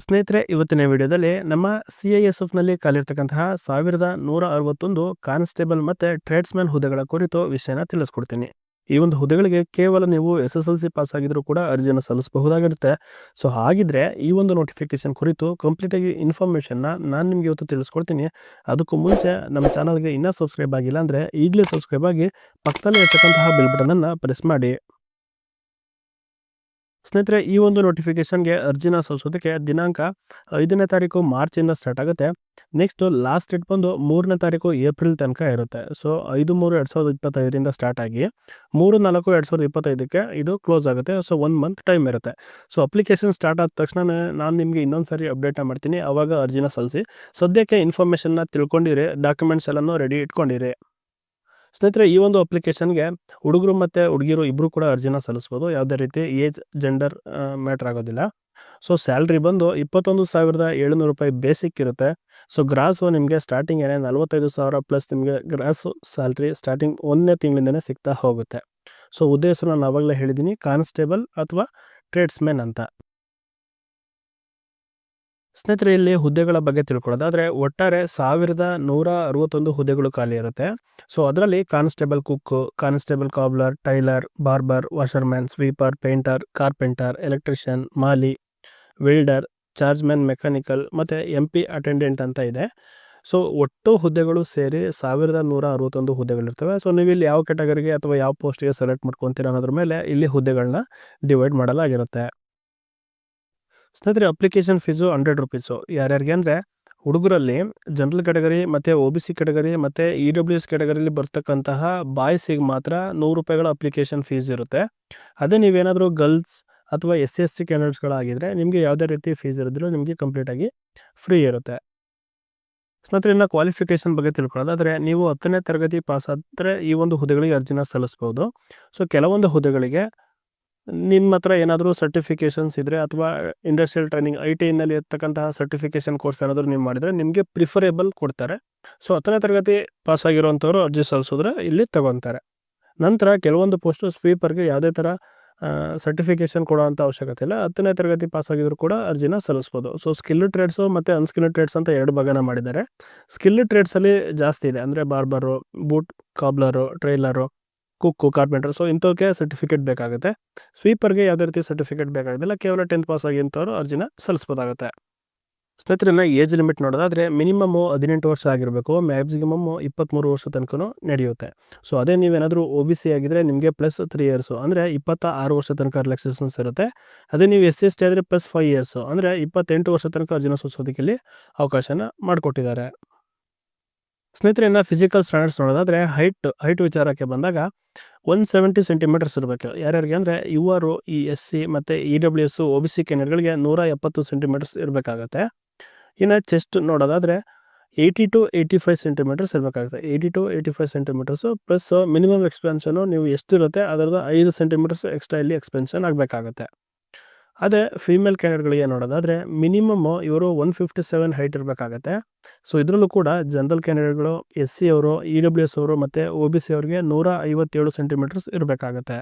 ಸ್ನೇಹಿತರೆ, ಇವತ್ತಿನ ವಿಡಿಯೋದಲ್ಲಿ ನಮ್ಮ ಸಿ ಐ ಎಸ್ ಎಫ್ನಲ್ಲಿ ಕಾಲಿರ್ತಕ್ಕಂತಹ ಸಾವಿರದ ನೂರ ಅರವತ್ತೊಂದು ಕಾನ್ಸ್ಟೇಬಲ್ ಮತ್ತು ಟ್ರೇಡ್ಸ್ಮ್ಯಾನ್ ಹುದ್ದೆಗಳ ಕುರಿತು ವಿಷಯನ ತಿಳಿಸ್ಕೊಡ್ತೀನಿ. ಈ ಒಂದು ಹುದ್ದೆಗಳಿಗೆ ಕೇವಲ ನೀವು S S L C pass ಆಗಿದ್ರು ಕೂಡ ಅರ್ಜಿಯನ್ನು ಸಲ್ಲಿಸಬಹುದಾಗಿರುತ್ತೆ. ಸೊ, ಹಾಗಿದ್ರೆ ಈ ಒಂದು ನೋಟಿಫಿಕೇಶನ್ ಕುರಿತು ಕಂಪ್ಲೀಟಾಗಿ ಇನ್ಫಾರ್ಮೇಷನ್ನ ನಾನು ನಿಮಗೆ ಇವತ್ತು ತಿಳಿಸ್ಕೊಡ್ತೀನಿ. ಅದಕ್ಕೂ ಮುಂಚೆ ನಮ್ಮ ಚಾನಲ್ಗೆ ಇನ್ನೂ ಸಬ್ಸ್ಕ್ರೈಬ್ ಆಗಿಲ್ಲ ಅಂದರೆ ಈಗಲೇ ಸಬ್ಸ್ಕ್ರೈಬ್ ಆಗಿ ಪಕ್ಕದಲ್ಲಿ ಇರ್ತಕ್ಕಂತಹ ಬಿಲ್ ಬಟನನ್ನು ಪ್ರೆಸ್ ಮಾಡಿ. ಸ್ನೇಹಿತರೆ, ಈ ಒಂದು ನೋಟಿಫಿಕೇಶನ್ಗೆ ಅರ್ಜಿನ ಸಲ್ಲಿಸೋದಕ್ಕೆ ದಿನಾಂಕ ಐದನೇ ತಾರೀಕು ಮಾರ್ಚಿಂದ ಸ್ಟಾರ್ಟ್ ಆಗುತ್ತೆ. ನೆಕ್ಸ್ಟ್ ಲಾಸ್ಟ್ ಡೇಟ್ ಬಂದು ಮೂರನೇ ತಾರೀಕು ಏಪ್ರಿಲ್ ತನಕ ಇರುತ್ತೆ. ಸೊ ಐದು ಮೂರು ಎರಡು ಸಾವಿರದ ಇಪ್ಪತ್ತೈದರಿಂದ ಸ್ಟಾರ್ಟ್ ಆಗಿ, ಮೂರು ನಾಲ್ಕು ಎರಡು ಸಾವಿರದ ಇಪ್ಪತ್ತೈದಕ್ಕೆ ಇದು ಕ್ಲೋಸ್ ಆಗುತ್ತೆ. ಸೊ ಒನ್ ಮಂತ್ ಟೈಮ್ ಇರುತ್ತೆ. ಸೊ ಅಪ್ಲಿಕೇಶನ್ ಸ್ಟಾರ್ಟ್ ಆದ ತಕ್ಷಣ ನಾನು ನಿಮಗೆ ಇನ್ನೊಂದು ಸಾರಿ ಅಪ್ಡೇಟ್ ಮಾಡ್ತೀನಿ. ಅವಾಗ ಅರ್ಜಿನ ಸಲ್ಲಿಸಿ. ಸದ್ಯಕ್ಕೆ ಇನ್ಫಾರ್ಮೇಷನ್ನ ತಿಳ್ಕೊಂಡಿರಿ ಡಾಕ್ಯುಮೆಂಟ್ಸ್ ಎಲ್ಲನೂ ರೆಡಿ ಇಟ್ಕೊಂಡಿರಿ. ಸ್ನೇಹಿತರೆ, ಈ ಒಂದು ಅಪ್ಲಿಕೇಶನ್ಗೆ ಹುಡುಗರು ಮತ್ತು ಹುಡುಗಿರು ಇಬ್ಬರು ಕೂಡ ಅರ್ಜಿನ ಸಲ್ಲಿಸ್ಬೋದು. ಯಾವುದೇ ರೀತಿ ಏಜ್ ಜೆಂಡರ್ ಮ್ಯಾಟ್ರ್ ಆಗೋದಿಲ್ಲ. ಸೊ ಸ್ಯಾಲ್ರಿ ಬಂದು ಇಪ್ಪತ್ತೊಂದು ಸಾವಿರದ ಏಳುನೂರು ರೂಪಾಯಿ ಬೇಸಿಕ್ ಇರುತ್ತೆ. ಸೊ ಗ್ರಾಸು ನಿಮಗೆ ಸ್ಟಾರ್ಟಿಂಗ್ ಏನೇ ನಲ್ವತ್ತೈದು ಸಾವಿರ ಪ್ಲಸ್ ನಿಮಗೆ ಗ್ರಾಸು ಸ್ಯಾಲ್ರಿ ಸ್ಟಾರ್ಟಿಂಗ್ ಒಂದನೇ ತಿಂಗಳಿಂದನೇ ಸಿಗ್ತಾ ಹೋಗುತ್ತೆ. ಸೊ ಉದ್ದೇಶ ನಾನು ಆವಾಗಲೇ ಹೇಳಿದ್ದೀನಿ. ಕಾನ್ಸ್ಟೇಬಲ್ ಅಥವಾ ಟ್ರೇಡ್ಸ್ಮೆನ್ ಅಂತ. ಸ್ನೇಹಿತರೆ, ಇಲ್ಲಿ ಹುದ್ದೆಗಳ ಬಗ್ಗೆ ತಿಳ್ಕೊಳ್ಳೋದಾದರೆ ಒಟ್ಟಾರೆ ಸಾವಿರದ ನೂರ ಅರವತ್ತೊಂದು ಹುದ್ದೆಗಳು ಖಾಲಿ ಇರುತ್ತೆ. ಸೊ ಅದರಲ್ಲಿ constable cook, constable cobbler, tailor, barber, washerman, sweeper, painter, carpenter, electrician, mali, welder, chargeman, mechanical ಮತ್ತು ಎಂ ಪಿ ಅಟೆಂಡೆಂಟ್ ಅಂತ ಇದೆ. ಸೊ ಒಟ್ಟು ಹುದ್ದೆಗಳು ಸೇರಿ ಸಾವಿರದ ನೂರ ಅರವತ್ತೊಂದು ಹುದ್ದೆಗಳಿರ್ತವೆ. ಸೊ ನೀವು ಇಲ್ಲಿ ಯಾವ ಕ್ಯಾಟಗರಿಗೆ ಅಥವಾ ಯಾವ ಪೋಸ್ಟ್ಗೆ ಸೆಲೆಕ್ಟ್ ಮಾಡ್ಕೊತೀರ ಅನ್ನೋದ್ರ ಮೇಲೆ ಇಲ್ಲಿ ಹುದ್ದೆಗಳನ್ನ ಡಿವೈಡ್ ಮಾಡಲಾಗಿರುತ್ತೆ. ಸ್ನೇಹಿತರೆ ಅಪ್ಲಿಕೇಶನ್ ಫೀಸು ಹಂಡ್ರೆಡ್ ರುಪೀಸು ಯಾರ್ಯಾರಿಗೆ ಅಂದರೆ, ಹುಡುಗರಲ್ಲಿ ಜನರಲ್ ಕ್ಯಾಟಗರಿ ಮತ್ತು ಒ ಬಿ ಸಿ ಕ್ಯಾಟಗರಿ ಮತ್ತು ಇ ಡಬ್ಲ್ಯೂ ಎಸ್ ಕ್ಯಾಟಗರಿಲಿ ಬರ್ತಕ್ಕಂತಹ ಬಾಯ್ಸಿಗೆ ಮಾತ್ರ ನೂರು ರೂಪಾಯಿಗಳ ಅಪ್ಲಿಕೇಶನ್ ಫೀಸ್ ಇರುತ್ತೆ. ಅದೇ ನೀವೇನಾದರೂ ಗರ್ಲ್ಸ್ ಅಥವಾ ಎಸ್ ಸಿ ಎಸ್ ಸಿ ಕ್ಯಾಂಡಿಡೇಟ್ಸ್ಗಳಾಗಿದ್ದರೆ ನಿಮಗೆ ಯಾವುದೇ ರೀತಿ ಫೀಸ್ ಇರೋದಿಲ್ಲ, ನಿಮಗೆ ಕಂಪ್ಲೀಟಾಗಿ ಫ್ರೀ ಇರುತ್ತೆ. ಸ್ನೇಹಿತರೆ, ಇನ್ನು ಕ್ವಾಲಿಫಿಕೇಷನ್ ಬಗ್ಗೆ ತಿಳ್ಕೊಳ್ಳೋದಾದರೆ ನೀವು ಹತ್ತನೇ ತರಗತಿ ಪಾಸ್ ಆದರೆ ಈ ಒಂದು ಹುದ್ದೆಗಳಿಗೆ ಅರ್ಜಿನ ಸಲ್ಲಿಸ್ಬೋದು. ಸೊ ಕೆಲವೊಂದು ಹುದ್ದೆಗಳಿಗೆ ನಿಮ್ಮ ಹತ್ರ ಏನಾದರೂ ಸರ್ಟಿಫಿಕೇಷನ್ಸ್ ಇದ್ದರೆ ಅಥವಾ ಇಂಡಸ್ಟ್ರಿಯಲ್ ಟ್ರೈನಿಂಗ್ ಐ ಟಿ ಐನಲ್ಲಿ ಇರ್ತಕ್ಕಂತಹ ಸರ್ಟಿಫಿಕೇಷನ್ ಕೋರ್ಸ್ ಏನಾದರೂ ನೀವು ಮಾಡಿದರೆ ನಿಮಗೆ ಪ್ರಿಫರೇಬಲ್ ಕೊಡ್ತಾರೆ. ಸೊ ಹತ್ತನೇ ತರಗತಿ ಪಾಸ್ ಆಗಿರುವಂಥವ್ರು ಅರ್ಜಿ ಸಲ್ಲಿಸಿದ್ರೆ ಇಲ್ಲಿ ತಗೊತಾರೆ ನಂತರ ಕೆಲವೊಂದು ಪೋಸ್ಟು ಸ್ವೀಪರ್ಗೆ ಯಾವುದೇ ಥರ ಸರ್ಟಿಫಿಕೇಷನ್ ಕೊಡೋವಂಥ ಅವಶ್ಯಕತೆ ಇಲ್ಲ. ಹತ್ತನೇ ತರಗತಿ ಪಾಸ್ ಆಗಿದ್ರು ಕೂಡ ಅರ್ಜಿನ ಸಲ್ಲಿಸ್ಬೋದು. ಸೊ ಸ್ಕಿಲ್ ಟ್ರೇಡ್ಸು ಮತ್ತು ಅನ್ಸ್ಕಿಲ್ ಟ್ರೇಡ್ಸ್ ಅಂತ ಎರಡು ಭಾಗನ ಮಾಡಿದ್ದಾರೆ. ಸ್ಕಿಲ್ ಟ್ರೇಡ್ಸಲ್ಲಿ ಜಾಸ್ತಿ ಇದೆ. ಅಂದರೆ barber boot cobbler tailor cook carpenter so ಇಂಥವಕ್ಕೆ certificate ಬೇಕಾಗುತ್ತೆ. ಸ್ವೀಪರ್ಗೆ ಯಾವುದೇ ರೀತಿ ಸರ್ಟಿಫಿಕೇಟ್ ಬೇಕಾಗೋದಿಲ್ಲ ಕೇವಲ ಟೆಂತ್ ಪಾಸ್ ಆಗಿ ಇಂಥವ್ರು ಅರ್ಜಿನ ಸಲ್ಲಿಸ್ಬೋದಾಗುತ್ತೆ. ಸ್ನೇಹಿತರನ್ನ ಏಜ್ ಲಿಮಿಟ್ ನೋಡೋದಾದರೆ ಮಿನಿಮಮ್ ಹದಿನೆಂಟು ವರ್ಷ ಆಗಿರಬೇಕು ಮ್ಯಾಕ್ಸಿಮಮ್ ಇಪ್ಪತ್ತ್ಮೂರು ವರ್ಷ ತನಕ ನಡೆಯುತ್ತೆ. ಸೊ ಅದೇ ನೀವೇನಾದರೂ ಒ ಬಿ ಸಿ ಆಗಿದ್ದರೆ ನಿಮಗೆ ಪ್ಲಸ್ ತ್ರೀ ಇಯರ್ಸು ಅಂದರೆ ಇಪ್ಪತ್ತ ಆರು ವರ್ಷ ತನಕ ರಿಲ್ಯಾಕ್ಸೇಷನ್ಸ್ ಇರುತ್ತೆ. ಅದೇ ನೀವು ಎಸ್ ಸಿ ಎಸ್ ಟಿ ಆದರೆ ಪ್ಲಸ್ ಫೈವ್ ಇಯರ್ಸು ಅಂದರೆ ಇಪ್ಪತ್ತೆಂಟು ವರ್ಷ ತನಕ ಅರ್ಜಿನ ಸಲ್ಲಿಸೋದಕ್ಕೆ ಇಲ್ಲಿ ಅವಕಾಶನ ಮಾಡಿಕೊಟ್ಟಿದ್ದಾರೆ. ಸ್ನೇಹಿತರೆ ಇನ್ನು ಫಿಸಿಕಲ್ ಸ್ಟ್ಯಾಂಡರ್ಡ್ಸ್ ನೋಡೋದಾದರೆ ಹೈಟ್ ಹೈಟ್ ವಿಚಾರಕ್ಕೆ ಬಂದಾಗ ಒನ್ ಸೆವೆಂಟಿ ಸೆಂಟಿಮೀಟರ್ಸ್ ಇರಬೇಕು. ಯಾರ್ಯಾರಿಗೆ ಅಂದರೆ ಇವರು ಈ ಎಸ್ ಸಿ ಮತ್ತು E W S O B C ಕೆನರ್ಗಳಿಗೆ ನೂರ ಎಪ್ಪತ್ತು ಸೆಂಟಿಮೀಟರ್ಸ್ ಇರಬೇಕಾಗತ್ತೆ. ಇನ್ನು ಚೆಸ್ಟ್ ನೋಡೋದಾದರೆ eighty to eighty five centimetres ಇರಬೇಕಾಗುತ್ತೆ. Eighty to eighty five centimetres plus minimum expansion ನೀವು ಎಷ್ಟಿರುತ್ತೆ, ಅದರದ್ದು ಐದು ಸೆಂಟಿಮೀಟರ್ಸ್ ಎಕ್ಸ್ಟ್ರಾ ಇಲ್ಲಿ ಎಕ್ಸ್ಪೆನ್ಷನ್ ಆಗಬೇಕಾಗತ್ತೆ. ಅದೇ ಫೀಮೇಲ್ ಕ್ಯಾಂಡಿಡೇಟ್ಗಳಿಗೆ ನೋಡೋದಾದರೆ ಮಿನಿಮಮ್ ಇವರು ಒನ್ ಫಿಫ್ಟಿ ಸೆವೆನ್ ಹೈಟ್ ಇರಬೇಕಾಗತ್ತೆ. ಸೊ ಇದರಲ್ಲೂ ಕೂಡ ಜನರಲ್ ಕ್ಯಾಂಡಿಡೇಟ್ಗಳು ಎಸ್ ಸಿ ಅವರು ಇ ಡಬ್ಲ್ಯೂ ಎಸ್ ಅವರು ಮತ್ತು ಒ ಬಿ ಸಿ ಅವರಿಗೆ ನೂರ ಐವತ್ತೇಳು ಸೆಂಟಿಮೀಟರ್ಸ್ ಇರಬೇಕಾಗತ್ತೆ.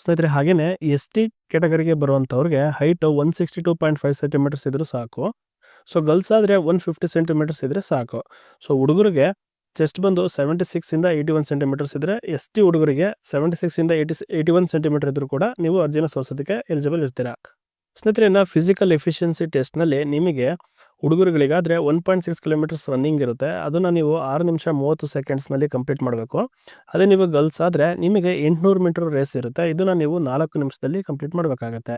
ಸ್ನೇಹಿತರೆ ಹಾಗೆಯೇ ಎಸ್ ಟಿ ಕೆಟಗರಿಗೆ ಬರುವಂಥವ್ರಿಗೆ height one sixty two point five centimetres ಇದ್ದರೂ ಸಾಕು. ಸೊ ಗರ್ಲ್ಸ್ ಆದರೆ ಒನ್ ಫಿಫ್ಟಿ ಸೆಂಟಿಮೀಟರ್ಸ್ ಇದ್ದರೆ ಸಾಕು. ಸೊ ಹುಡುಗರಿಗೆ ಚೆಸ್ಟ್ ಬಂದು ಸೆವೆಂಟಿ ಸಿಕ್ಸಿಂದ ಏಯ್ಟಿ ಒನ್ ಸೆಂಟಿಮೀಟರ್ಸ್ ಇದ್ದರೆ ಎಸ್ ಟಿ ಹುಡುಗರಿಗೆ ಸೆವೆಂಟಿ ಸಿಕ್ಸಿಂದ ಏಯ್ಟಿ ಏಯ್ಟಿ ಒನ್ ಸೆಂಟಿಮೀಟರ್ ಇದ್ದರೂ ಕೂಡ ನೀವು ಅರ್ಜಿನ ಸೋಸೋದಕ್ಕೆ ಎಲಿಜಿಬಲ್ ಇರ್ತೀರಾ. ಸ್ನೇಹಿತರೆ ನಾ ಫಿಸಿಕಲ್ ಎಫಿಷಿಯನ್ಸಿ ಟೆಸ್ಟ್ನಲ್ಲಿ ನಿಮಗೆ ಹುಡುಗರುಗಳಿಗಾದರೆ one point six kilometres running ಇರುತ್ತೆ. ಅದನ್ನು ನೀವು ಆರು ನಿಮಿಷ ಮೂವತ್ತು ಸೆಕೆಂಡ್ಸ್ನಲ್ಲಿ ಕಂಪ್ಲೀಟ್ ಮಾಡಬೇಕು. ಅದೇ ನೀವು ಗರ್ಲ್ಸ್ ಆದರೆ ನಿಮಗೆ ಎಂಟುನೂರು ಮೀಟರ್ ರೇಸ್ ಇರುತ್ತೆ. ಇದನ್ನು ನೀವು ನಾಲ್ಕು ನಿಮಿಷದಲ್ಲಿ ಕಂಪ್ಲೀಟ್ ಮಾಡಬೇಕಾಗತ್ತೆ.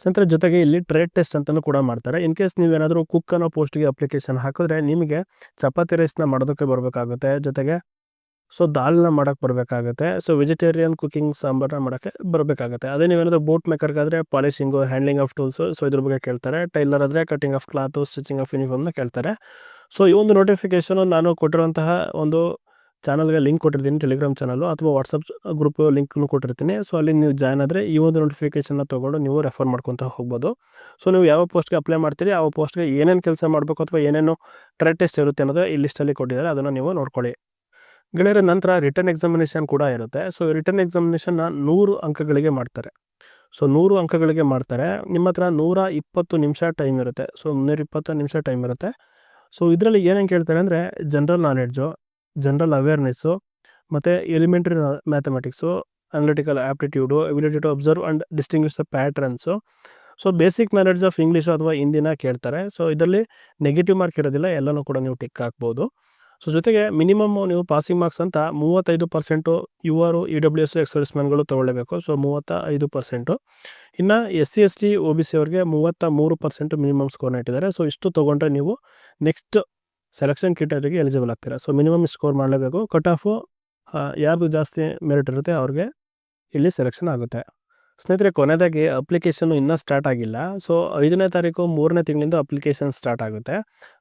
ಸ್ನೇಹಿತರೆ ಜೊತೆಗೆ ಇಲ್ಲಿ ಟ್ರೇಡ್ ಟೆಸ್ಟ್ ಅಂತಲೂ ಕೂಡ ಮಾಡ್ತಾರೆ. ಇನ್ ಕೇಸ್ ನೀವೇನಾದರೂ ಕುಕ್ ಅನ್ನೋ ಪೋಸ್ಟ್ಗೆ ಅಪ್ಲಿಕೇಶನ್ ಹಾಕಿದ್ರೆ ನಿಮಗೆ ಚಪಾತಿ ರೈಸ್ನ ಮಾಡೋದಕ್ಕೆ ಬರಬೇಕಾಗುತ್ತೆ. ಜೊತೆಗೆ ಸೊ ದಾಲ್ನ ಮಾಡೋಕ್ಕೆ ಬರಬೇಕಾಗುತ್ತೆ. ಸೊ ವೆಜಿಟೇರಿಯನ್ ಕುಕಿಂಗ್ ಸಾಂಬಾರನ್ನ ಮಾಡೋಕ್ಕೆ ಬರಬೇಕಾಗುತ್ತೆ. ಅದೇ ನೀವೇನಾದರೂ boat ಮೇಕರ್ಗಾದರೆ polishing handling of tools so ಇದ್ರ ಬಗ್ಗೆ ಕೇಳ್ತಾರೆ. ಟೈಲರ್ ಆದರೆ cutting of cloth stitching of ಯೂನಿಫಾರ್ಮ್ನ ಕೇಳ್ತಾರೆ. ಸೊ ಈ ಒಂದು ನೋಟಿಫಿಕೇಷನು ನಾನು ಕೊಟ್ಟಿರುವಂತಹ ಒಂದು ಚಾನಲ್ಗೆ ಲಿಂಕ್ ಕೊಟ್ಟಿರ್ತೀನಿ, ಟೆಲಿಗ್ರಾಮ್ ಚಾನಲ್ಲು ಅಥವಾ ವಾಟ್ಸಪ್ ಗ್ರೂಪ್ ಲಿಂಕ್ನು ಕೊಟ್ಟಿರ್ತೀನಿ. ಸೊ ಅಲ್ಲಿ ನೀವು ಜಾಯ್ನ್ ಆದರೆ ಈ ಒಂದು ನೋಟಿಫಿಕೇಷನ್ನ ತೊಗೊಂಡು ನೀವು ರೆಫರ್ ಮಾಡ್ಕೊತ ಹೋಗ್ಬೋದು. ಸೊ ನೀವು ಯಾವ ಪೋಸ್ಟ್ಗೆ ಅಪ್ಲೈ ಮಾಡ್ತೀರಿ, ಆ ಪೋಸ್ಟ್ಗೆ ಏನೇನು ಕೆಲಸ ಮಾಡಬೇಕು ಅಥವಾ ಏನೇನು ಟ್ರೈ ಟೆಸ್ಟ್ ಇರುತ್ತೆ ಅನ್ನೋದು ಈ ಲಿಸ್ಟಲ್ಲಿ ಕೊಟ್ಟಿದ್ದಾರೆ, ಅದನ್ನು ನೀವು ನೋಡ್ಕೊಳ್ಳಿ. ಗೆಳೆಯರ, ನಂತರ ರಿಟರ್ನ್ ಎಕ್ಸಾಮಿನೇಷನ್ ಕೂಡ ಇರುತ್ತೆ. ಸೊ ರಿಟರ್ನ್ ಎಕ್ಸಾಮಿನೇಷನ್ನ ನೂರು ಅಂಕಗಳಿಗೆ ಮಾಡ್ತಾರೆ. ಸೊ ನೂರು ಅಂಕಗಳಿಗೆ ಮಾಡ್ತಾರೆ. ನಿಮ್ಮ ಹತ್ರ ನೂರ ಇಪ್ಪತ್ತು ನಿಮಿಷ ಟೈಮ್ ಇರುತ್ತೆ. ಸೊ ನೂರ ಇಪ್ಪತ್ತು ನಿಮಿಷ ಟೈಮ್ ಇರುತ್ತೆ. ಸೊ ಇದರಲ್ಲಿ ಏನೇನು ಕೇಳ್ತಾರೆ ಅಂದರೆ, ಜನರಲ್ ನಾಲೆಡ್ಜು ಜನರಲ್ ಅವೇರ್ನೆಸ್ಸು ಮತ್ತು elementary mathematics analytical aptitude ability to observe and distinguish the patterns so basic knowledge of English ಅಥವಾ ಹಿಂದಿನ ಕೇಳ್ತಾರೆ ಸೊ ಇದರಲ್ಲಿ ನೆಗೆಟಿವ್ ಮಾರ್ಕ್ ಇರೋದಿಲ್ಲ, ಎಲ್ಲನೂ ಕೂಡ ನೀವು ಟಿಕ್ ಹಾಕ್ಬೋದು. ಸೊ ಜೊತೆಗೆ ಮಿನಿಮಮ್ ನೀವು ಪಾಸಿಂಗ್ ಮಾರ್ಕ್ಸ್ ಅಂತ ಮೂವತ್ತೈದು percent U R E W S ex ಸರ್ವಿಸ್ಮೆನ್ಗಳು ತೊಗೊಳ್ಳೇಬೇಕು ಸೊ ಮೂವತ್ತ ಐದು ಪರ್ಸೆಂಟು ಇನ್ನು S C S T O B C ಅವ್ರಿಗೆ ಮೂವತ್ತ ಮೂರು ಪರ್ಸೆಂಟ್ ಮಿನಿಮಮ್ ಸ್ಕೋರ್ನ ಇಟ್ಟಿದ್ದಾರೆ ಸೊ ಇಷ್ಟು ತೊಗೊಂಡ್ರೆ ನೀವು ನೆಕ್ಸ್ಟ್ ಸೆಲೆಕ್ಷನ್ ಕ್ರಿಟೇರಿಯಾಗೆ ಎಲಿಜಿಬಲ್ ಆಗ್ತೀರಾ? ಸೊ ಮಿನಿಮಮ್ ಸ್ಕೋರ್ ಮಾಡಲೇಬೇಕು. ಕಟ್ ಆಫು ಯಾರ್ದು ಜಾಸ್ತಿ ಮೆರಿಟ್ ಇರುತ್ತೆ ಅವ್ರಿಗೆ ಇಲ್ಲಿ ಸೆಲೆಕ್ಷನ್ ಆಗುತ್ತೆ. ಸ್ನೇಹಿತರೆ ಕೊನೆಯದಾಗಿ ಅಪ್ಲಿಕೇಶನ್ ಇನ್ನೂ ಸ್ಟಾರ್ಟ್ ಆಗಿಲ್ಲ. ಸೊ ಐದನೇ ತಾರೀಕು ಮೂರನೇ ತಿಂಗಳಿಂದ ಅಪ್ಲಿಕೇಶನ್ ಸ್ಟಾರ್ಟ್ ಆಗುತ್ತೆ.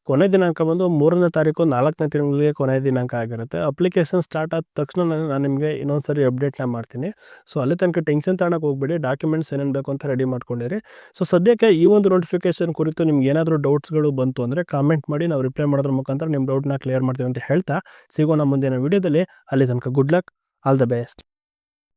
ಕೊನೆ ದಿನಾಂಕ ಬಂದು ಮೂರನೇ ತಾರೀಕು ನಾಲ್ಕನೇ ತಿಂಗಳಿಗೆ ಕೊನೆಯ ದಿನಾಂಕ ಆಗಿರುತ್ತೆ. ಅಪ್ಲಿಕೇಶನ್ ಸ್ಟಾರ್ಟ್ ಆದ ತಕ್ಷಣ ನಾನು ನಿಮಗೆ ಇನ್ನೊಂದು ಸರಿ ಅಪ್ಡೇಟ್ನ ಮಾಡ್ತೀನಿ. ಸೊ ಅಲ್ಲಿ ತನಕ ಟೆನ್ಷನ್ ತಗೊಳಕ್ಕೆ ಹೋಗ್ಬೇಡಿ. ಡಾಕ್ಯುಮೆಂಟ್ಸ್ ಏನೇನು ಬೇಕು ಅಂತ ರೆಡಿ ಮಾಡ್ಕೊಂಡಿರಿ. ಸೊ ಸದ್ಯಕ್ಕೆ ಈ ಒಂದು ನೋಟಿಫಿಕೇಶನ್ ಕುರಿತು ನಿಮ್ಗೆ ಏನಾದರೂ ಡೌಟ್ಸ್ಗಳು ಬಂತು ಅಂದರೆ ಕಾಮೆಂಟ್ ಮಾಡಿ, ನಾವು ರಿಪ್ಲೈ ಮಾಡೋದ್ರ ಮುಖಾಂತರ ನಿಮ್ಮ ಡೌಟ್ನ ಕ್ಲಿಯರ್ ಮಾಡ್ತೀವಿ ಅಂತ ಹೇಳ್ತಾ ಸಿಗೋಣ ಮುಂದಿನ ವಿಡಿಯೋದಲ್ಲಿ ಅಲ್ಲಿ ತನಕ good luck all the best